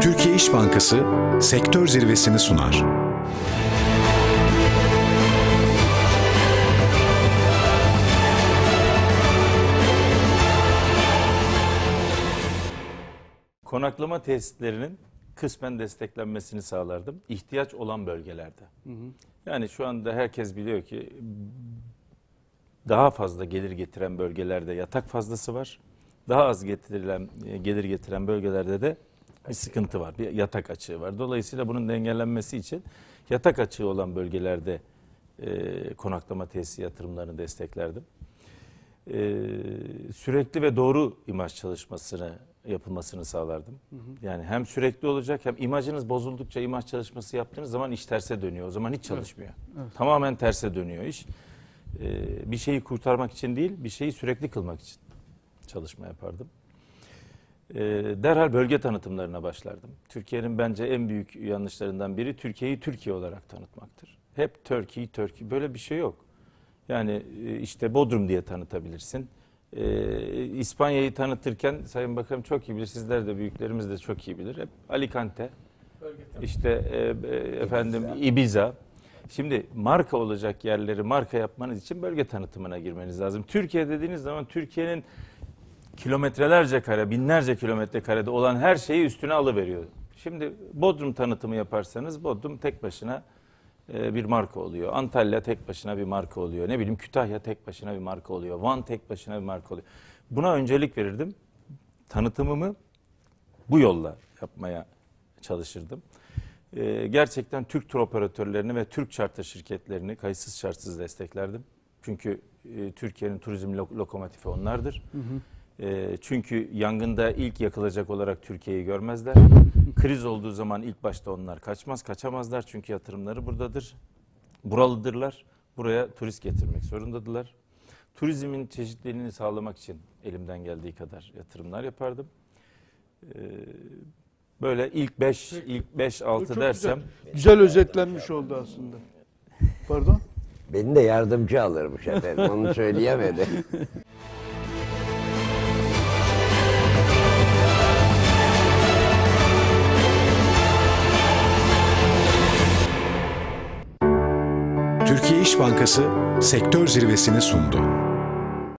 Türkiye İş Bankası sektör zirvesini sunar. Konaklama tesislerinin kısmen desteklenmesini sağlardım. ihtiyaç olan bölgelerde. Yani şu anda herkes biliyor ki daha fazla gelir getiren bölgelerde yatak fazlası var. Daha az getirilen e, gelir getiren bölgelerde de bir sıkıntı var. Bir yatak açığı var. Dolayısıyla bunun dengelenmesi için yatak açığı olan bölgelerde e, konaklama tesisi yatırımlarını desteklerdim. E, sürekli ve doğru imaj çalışmasını yapılmasını sağlardım. Yani hem sürekli olacak hem imajınız bozuldukça imaj çalışması yaptığınız zaman iş terse dönüyor. O zaman hiç çalışmıyor. Tamamen terse dönüyor iş. Ee, bir şeyi kurtarmak için değil, bir şeyi sürekli kılmak için çalışma yapardım. Ee, derhal bölge tanıtımlarına başlardım. Türkiye'nin bence en büyük yanlışlarından biri Türkiye'yi Türkiye olarak tanıtmaktır. Hep Turkey, Turkey. Böyle bir şey yok. Yani e, işte Bodrum diye tanıtabilirsin. Ee, İspanya'yı tanıtırken Sayın Bakanım çok iyi bilir, sizler de büyüklerimiz de çok iyi bilir. Hep Alicante, işte e, e, efendim Ibiza. Şimdi marka olacak yerleri marka yapmanız için bölge tanıtımına girmeniz lazım. Türkiye dediğiniz zaman Türkiye'nin kilometrelerce kare, binlerce kilometre karede olan her şeyi üstüne alıveriyor. Şimdi Bodrum tanıtımı yaparsanız Bodrum tek başına e, bir marka oluyor. Antalya tek başına bir marka oluyor. Ne bileyim Kütahya tek başına bir marka oluyor. Van tek başına bir marka oluyor. Buna öncelik verirdim. Tanıtımımı bu yolla yapmaya çalışırdım. Ee, gerçekten Türk tur operatörlerini ve Türk charter şirketlerini kayıtsız şartsız desteklerdim. Çünkü e, Türkiye'nin turizm lo- lokomotifi onlardır. E, çünkü yangında ilk yakılacak olarak Türkiye'yi görmezler. Kriz olduğu zaman ilk başta onlar kaçmaz, kaçamazlar çünkü yatırımları buradadır. Buralıdırlar. Buraya turist getirmek zorundadılar. Turizmin çeşitliliğini sağlamak için elimden geldiği kadar yatırımlar yapardım. Ee, böyle ilk 5, ilk 5 Çok 6 güzel. dersem Güzel özetlenmiş oldu aslında. Pardon? Beni de yardımcı alırmış efendim. Onu söyleyemedi. Türkiye İş Bankası sektör zirvesini sundu.